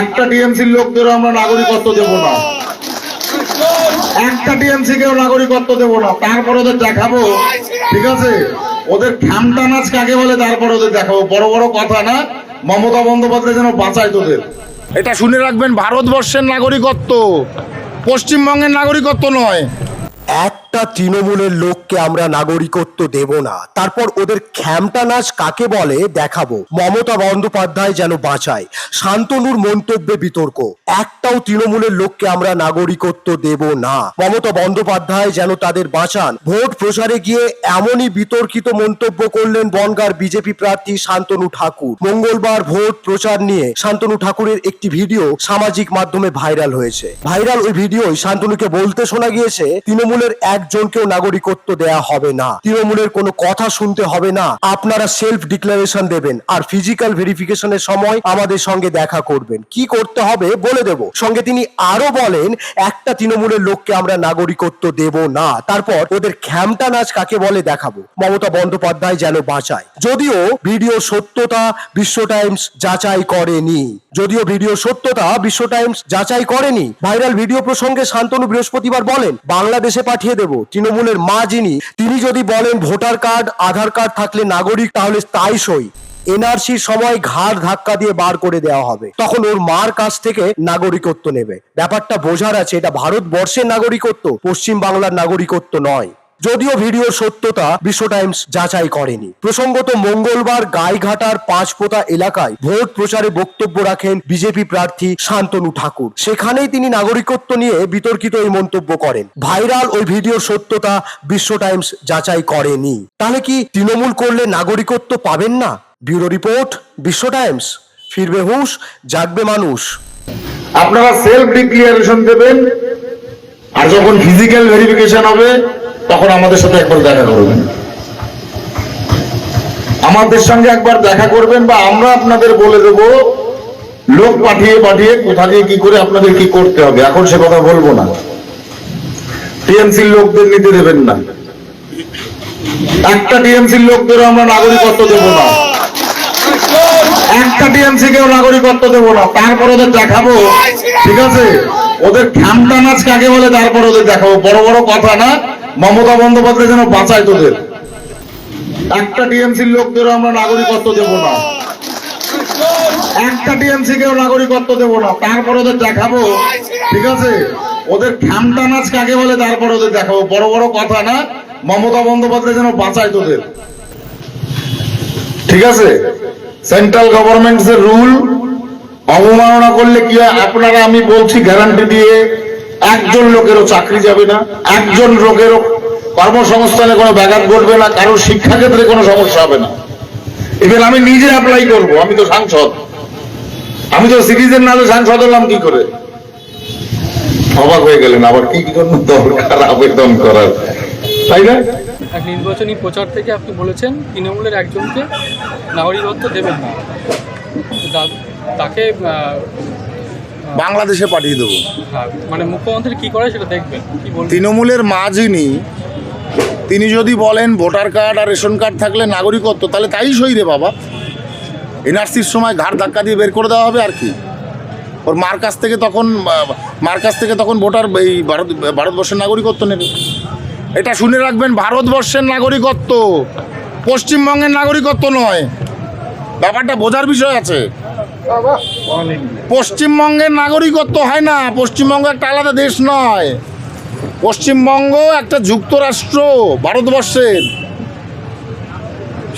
একটা টিএমসির লোকদেরও আমরা নাগরিকত্ব দেব না। একটা টিএমসি কেও নাগরিকত্ব দেব না। তারপর ওদের দেখাবো, ঠিক আছে? ওদের খ্যামটা নাচ কাকে বলে তারপর ওদের দেখাবো। বড় বড় কথা না, মমতা বন্দ্যোপাধ্যায় যেন বাঁচায় তোদের। এটা শুনে রাখবেন, ভারতবর্ষের নাগরিকত্ব। পশ্চিমবঙ্গের নাগরিকত্ব নয়। একটা তৃণমূলের লোককে আমরা নাগরিকত্ব দেব না। তারপর ওদের খ্যামটা নাচ কাকে বলে দেখাবো। মমতা বন্দ্যোপাধ্যায় যেন বাঁচায়। শান্তনুর মন্তব্যে বিতর্ক। একটাও তৃণমূলের লোককে আমরা নাগরিকত্ব দেব না। মমতা বন্দ্যোপাধ্যায় যেন তাদের বাঁচান। ভোট প্রচারে গিয়ে এমনই বিতর্কিত মন্তব্য করলেন বনগার বিজেপি প্রার্থী শান্তনু ঠাকুর। মঙ্গলবার ভোট প্রচার নিয়ে শান্তনু ঠাকুরের একটি ভিডিও সামাজিক মাধ্যমে ভাইরাল হয়েছে। ভাইরাল ওই ভিডিওয় শান্তনুকে বলতে শোনা গিয়েছে, তৃণমূলের একজনকেও নাগরিকত্ব দেয়া হবে না। তৃণমূলের কোনো কথা শুনতে হবে না। আপনারা সেলফ ডিক্লারেশন দেবেন আর ফিজিক্যাল ভেরিফিকেশনের সময় আমাদের সঙ্গে দেখা করবেন। কি করতে হবে বলে দেব। সঙ্গে তিনি আরও বলেন, একটা তৃণমূলের লোককে আমরা নাগরিকত্ব দেব না। তারপর ওদের খ্যামটা নাচ কাকে বলে দেখাবো। মমতা বন্দ্যোপাধ্যায় যেন বাঁচায়। যদিও ভিডিও সত্যতা বিশ্ব টাইমস যাচাই করেনি। যদিও ভিডিও সত্যতা বিশ্ব টাইমস যাচাই করেনি। ভাইরাল ভিডিও প্রসঙ্গে শান্তনু বৃহস্পতিবার বলেন, বাংলাদেশে পাঠিয়ে দেব। তৃণমূলের মা যিনি, তিনি যদি বলেন ভোটার কার্ড, আধার কার্ড থাকলে নাগরিক, তাহলে তাই সই। এনআরসির সময় ঘাড় ধাক্কা দিয়ে বার করে দেওয়া হবে। তখন ওর মার কাছ থেকে নাগরিকত্ব নেবে। ব্যাপারটা বোঝার আছে, এটা ভারতবর্ষের নাগরিকত্ব, পশ্চিম বাংলার নাগরিকত্ব নয়। যদিও ভিডিওর সত্যতা বিশ্ব টাইমস যাচাই করেনি। প্রসঙ্গত মঙ্গলবার গাইঘাটার পাঁচপোতা এলাকায় ভোট প্রচারে বক্তব্য রাখেন বিজেপি প্রার্থী শান্তনু ঠাকুর। সেখানেই তিনি নাগরিকত্ব নিয়ে বিতর্কিত এই মন্তব্য করেন। ভাইরাল ওই ভিডিওর সত্যতা বিশ্ব টাইমস যাচাই করেনি। তাহলে কি তৃণমূল করলে নাগরিকত্ব পাবেন না? Bureau report, Biswa Times. ফিরবে হুঁশ, জাগবে মানুষ। আপনারা সেলফ ডিক্লিয়ারেশন দেবেন। আর যখন ফিজিক্যাল ভেরিফিকেশন হবে তখন আমাদের সাথে একবার দেখা করবেন। আমাদের সঙ্গে একবার দেখা করবেন বা আমরা আপনাদের বলে দেব, লোক পাঠিয়ে পাঠিয়ে কোথা দিয়ে কি করে আপনাদের কি করতে হবে। এখন সে কথা বলব না। টিএমসির লোকদের নিতে দেবেন না। একটা টিএমসির লোকদেরও আমরা নাগরিকত্ব দেব না। একটা টিএমসি কেও নাগরিকত্ব দেব না। তারপর ওদের দেখাবো। ঠিক আছে? ওদের খ্যামটা নাচ কাকে বলে, তারপর ওদের দেখাবো। বড় বড় কথা না। মমতা বন্দ্যোপাধ্যায় যেন বাঁচায় তোদের। একটা টিএমসির লোকদেরও আমরা নাগরিকত্ব দেব না। একটা টিএমসি কেও নাগরিকত্ব দেব না। তারপর ওদের দেখাবো, ঠিক আছে? ওদের খ্যামটা নাচ কাকে বলে তারপর ওদের দেখাবো। বড় বড় কথা না, মমতা বন্দ্যোপাধ্যায় যেন বাঁচায় তোদের। ঠিক আছে? সেন্ট্রাল গভর্নমেন্টস রুল অবমাননা করলে কি হয়? আপনারা আমি বলছি গ্যারান্টি দিয়ে একজন লোকেরও চাকরি যাবে না, একজন লোকেরও কর্মসংস্থানে কোনো ব্যাঘাত ঘটবে না, কারোর শিক্ষাক্ষেত্রে কোনো সমস্যা হবে না। এবার আমি নিজে অ্যাপ্লাই করব, আমি তো সাংসদ। আমি তো সিটিজেন না সাংসদ হলাম কি করে? অবাক হয়ে গেলেন, আবার কি জন্য দরকার আবেদন করার? তাই না? এক নির্বাচনী প্রচার থেকে আপনি বলেছেন, তৃণমূলের একজনকে নাগরিকত্ব দেবেন না। তাকে বাংলাদেশে পাঠিয়ে দেবো। মানে মুখ্যমন্ত্রী কি করে সেটা দেখবেন? তৃণমূলের মা যিনি তিনি যদি বলেন ভোটার কার্ড আর রেশন কার্ড থাকলে নাগরিকত্ব তাহলে তাই সই রে বাবা। এনআরসির সময় ঘাড় ধাক্কা দিয়ে বের করে দেওয়া হবে আর কি। ওর মার কাছ থেকে তখন মার কাছ থেকে তখন ভোটার এই ভারত ভারতবর্ষের নাগরিকত্ব নেবে। এটা শুনে রাখবেন ভারতবর্ষের নাগরিকত্ব। পশ্চিমবঙ্গের নাগরিকত্ব নয়। ব্যাপারটা বোঝার বিষয় আছে। পশ্চিমবঙ্গের নাগরিকত্ব হয় না। পশ্চিমবঙ্গ একটা আলাদা দেশ নয়। পশ্চিমবঙ্গ একটা যুক্তরাষ্ট্র ভারতবর্ষের।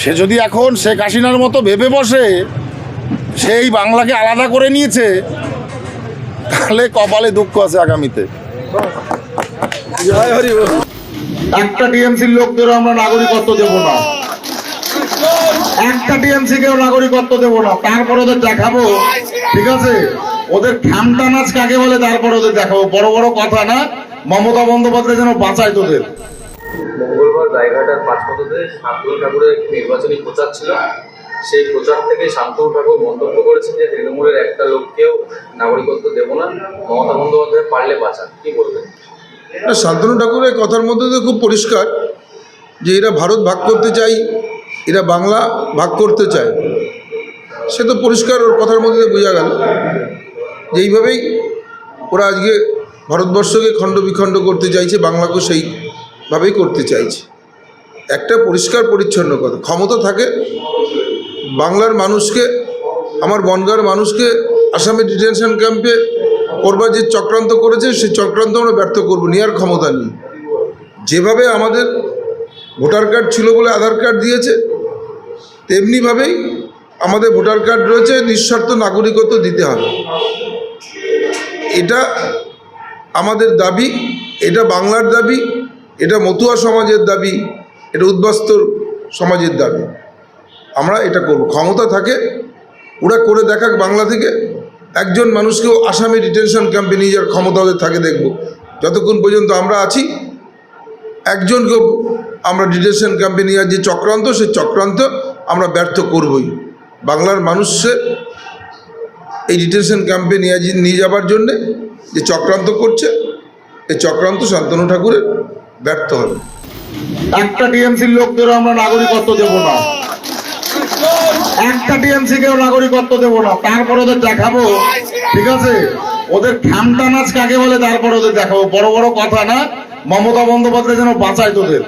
সে যদি এখন শেখ হাসিনার মতো ভেবে বসে সেই বাংলাকে আলাদা করে নিয়েছে তাহলে কপালে দুঃখ আছে আগামীতে। একটা টিএমসির লোকদেরও আমরা নাগরিকত্ব দেব না। একটা টিএমসি কেও নাগরিকত্ব দেবো না তারপর ওদের দেখাবো ঠিক আছে? ওদের খ্যামটা নাচ কাকে বলে তারপর ওদের দেখাবো। বড় বড় কথা না মমতা বন্দ্যোপাধ্যায় যেন বাঁচায় তোদের। মঙ্গলবার রায়ঘাটার পাঁচপথতে শান্তনু ঠাকুরের একটি নির্বাচনী প্রচার ছিল। সেই প্রচার থেকে শান্তনু ঠাকুর মন্তব্য করেছেন যে তৃণমূলের একটা লোককেও নাগরিকত্ব দেব না মমতা বন্দ্যোপাধ্যায় পারলে বাঁচান। কি বলবেন? না, শান্তনু ঠাকুরের কথার মধ্যে তো খুব পরিষ্কার যে এরা ভারত ভাগ করতে চাই এরা বাংলা ভাগ করতে চায়। সে তো পরিষ্কার ওর কথার মধ্যে বোঝা গেল যে এইভাবেই ওরা আজকে ভারতবর্ষকে খণ্ড বিখণ্ড করতে চাইছে বাংলাকে সেইভাবেই করতে চাইছে। একটা পরিষ্কার পরিচ্ছন্ন কথা, ক্ষমতা থাকে বাংলার মানুষকে, আমার বনগার মানুষকে আসামে ডিটেনশন ক্যাম্পে করবার যে চক্রান্ত করেছে সেই চক্রান্ত আমরা ব্যর্থ করব নেওয়ার ক্ষমতা নেই। যেভাবে আমাদের ভোটার কার্ড ছিল বলে আধার কার্ড দিয়েছে তেমনিভাবেই আমাদের ভোটার কার্ড রয়েছে, নিঃস্বার্থ নাগরিকত্ব দিতে হবে। এটা আমাদের দাবি, এটা বাংলার দাবি, এটা মতুয়া সমাজের দাবি, এটা উদ্বাস্তর সমাজের দাবি। আমরা এটা করব। ক্ষমতা থাকে, ওরা করে দেখাক বাংলা থেকে। একজন মানুষকেও আসামি ডিটেনশন ক্যাম্পে নিয়ে যাওয়ার ক্ষমতা ওদের থাকে দেখব। যতক্ষণ পর্যন্ত আমরা আছি, একজনকেও আমরা ডিটেনশন ক্যাম্পে নিয়ে যে চক্রান্ত সেই চক্রান্ত। আমরা ব্যর্থ করবই। বাংলার মানুষের এই ডিটেনশন ক্যাম্পে নিয়ে নিয়ে যাবার জন্যে যে চক্রান্ত করছে এই চক্রান্ত শান্তনু ঠাকুরের ব্যর্থ হবে। একটা টিএমসির লোকদেরও আমরা নাগরিকত্ব দেব না। একটা টিএমসি কেও নাগরিকত্ব দেব না। তারপর ওদের দেখাবো ঠিক আছে? ওদের খ্যামটা নাচ কাকে বলে তারপর ওদের দেখাবো। বড় বড় কথা না মমতা বন্দ্যোপাধ্যায় যেন বাঁচায় তোদের।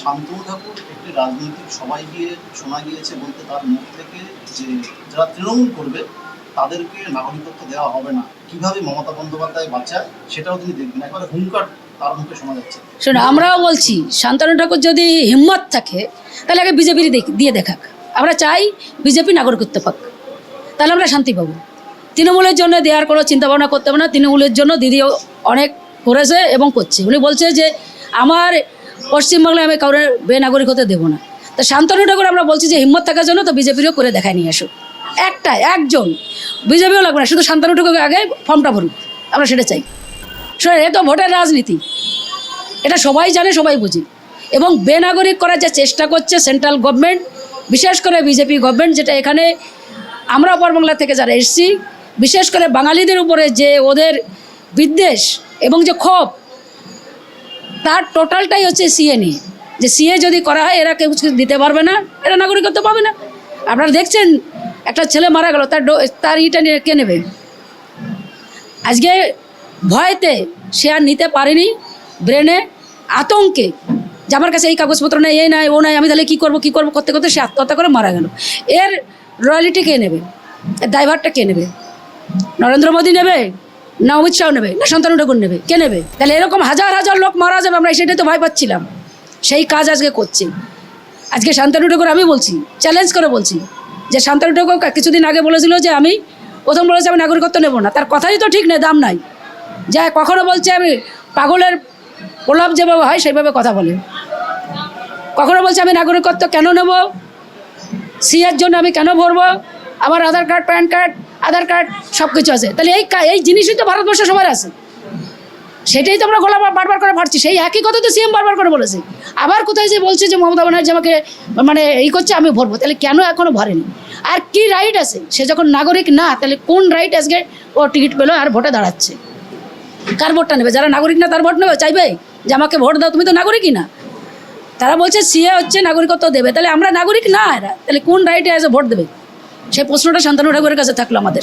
শান্তনু ঠাকুর? রাজনৈতিক সবাই গিয়ে শোনা গিয়েছে বলতে তার মুখ থেকে যে যারা তৃণমূল করবে, তাদেরকে নাগরিকত্ব দেওয়া হবে না। কীভাবে মমতা বন্দ্যোপাধ্যায় বাঁচায়, সেটাও তিনি দেখবেন। একবারে হুঙ্কার তার মুখে শোনা যাচ্ছে। শোনো, আমরাও বলছি, শান্তনু ঠাকুর যদি হিম্মত থাকে, তাহলে আগে বিজেপির দিয়ে দেখাক। আমরা চাই বিজেপি নাগরিকত্ব পাক। তাহলে আমরা শান্তি পাবো। তৃণমূলের জন্য দেওয়ার কোনো চিন্তা ভাবনা করতে হবে না। তৃণমূলের জন্য দিদিও অনেক করেছে এবং করছে। উনি বলছে যে, আমার পশ্চিমবাংলায় আমি কাউরে হতে দেবো না। তো শান্তনু ঠাকুর আমরা বলছি যে হিম্মত থাকার জন্য তো বিজেপিরও করে দেখায় নিয়ে আসুক। একটা একজন। বিজেপিও লাগবে না, শুধু শান্তনু ঠাকুরকে আগে ফর্মটা ভরুক। আমরা সেটা চাই। শোনো এ তো ভোটের রাজনীতি। এটা সবাই জানে, সবাই বুঝি। এবং বেনাগরিক করার যে চেষ্টা করছে সেন্ট্রাল গভর্নমেন্ট, বিশেষ করে বিজেপি গভর্নমেন্ট, যেটা এখানে আমরা বাংলা থেকে যারা এসেছি, বিশেষ করে বাঙালিদের উপরে যে ওদের বিদ্বেষ এবং যে ক্ষোভ তার টোটালটাই হচ্ছে সিএ নিয়ে। যে সিএ যদি করা হয়, এরা কেউ কিছু দিতে পারবে না, এরা নাগরিকত্ব পাবে না। আপনারা দেখছেন, একটা ছেলে মারা গেল, তার তার ইটা নিয়ে কে নেবে? আজকে ভয়তে সে আর নিতে পারেনি, ব্রেনে আতঙ্কে। যে আমার কাছে এই কাগজপত্র নেই, এই নাই, ও নাই, আমি তাহলে কী করব কী করব, করতে করতে সে আত্মহত্যা করে মারা গেল। এর রয়্যালিটি কে নেবে? এর ড্রাইভারটা কে নেবে? নরেন্দ্র মোদী নেবে? না অমিত নেবে, না শান্তনু ঠাকুর নেবে, কে নেবে? তাহলে এরকম হাজার হাজার লোক মারা যাবে, আমরা সেটাই তো ভয় পাচ্ছিলাম। সেই কাজ আজকে করছি। আজকে শান্তনু ঠাকুর আমি বলছি চ্যালেঞ্জ করে বলছি, যে শান্তনু ঠাকুর কিছুদিন আগে বলেছিল যে আমি প্রথম বলেছে আমি নাগরিকত্ব নেব না। তার কথাই তো ঠিক নেই, দাম নাই। যা কখনো বলছে আমি পাগলের প্রলাপ যেভাবে হয়, সেইভাবে কথা বলে। কখনো বলছে আমি নাগরিকত্ব কেন নেব? সিএর জন্য আমি কেন ভরবো? আমার Aadhaar card, PAN card Aadhaar card সব কিছু আছে। তাহলে এই এই জিনিসই তো ভারতবর্ষে সবার আছে। সেটাই তো আমরা গোলা বারবার করে ফাটছি সেই একই কথা তো সিএম বারবার করে বলেছে। আবার কোথায় যে বলছে যে মমতা ব্যানার্জি আমাকে মানে এই করছে আমি ভরবো। তাহলে কেন এখনও ভরেনি? আর কি রাইট আছে? সে যখন নাগরিক না, তাহলে কোন রাইট আজকে ও টিকিট পেল আর ভোটে দাঁড়াচ্ছে? কার ভোটটা নেবে? যারা নাগরিক না, তার ভোট নেবে? চাইবে? যে আমাকে ভোট দাও, তুমি তো নাগরিকই না। তারা বলছে সিএ হচ্ছে, নাগরিকত্ব দেবে। তাহলে আমরা নাগরিক না এরা। তাহলে কোন রাইটে এসে ভোট দেবে? সেই প্রশ্নটা শান্তনু ঠাকুরের কাছে থাকল আমাদের।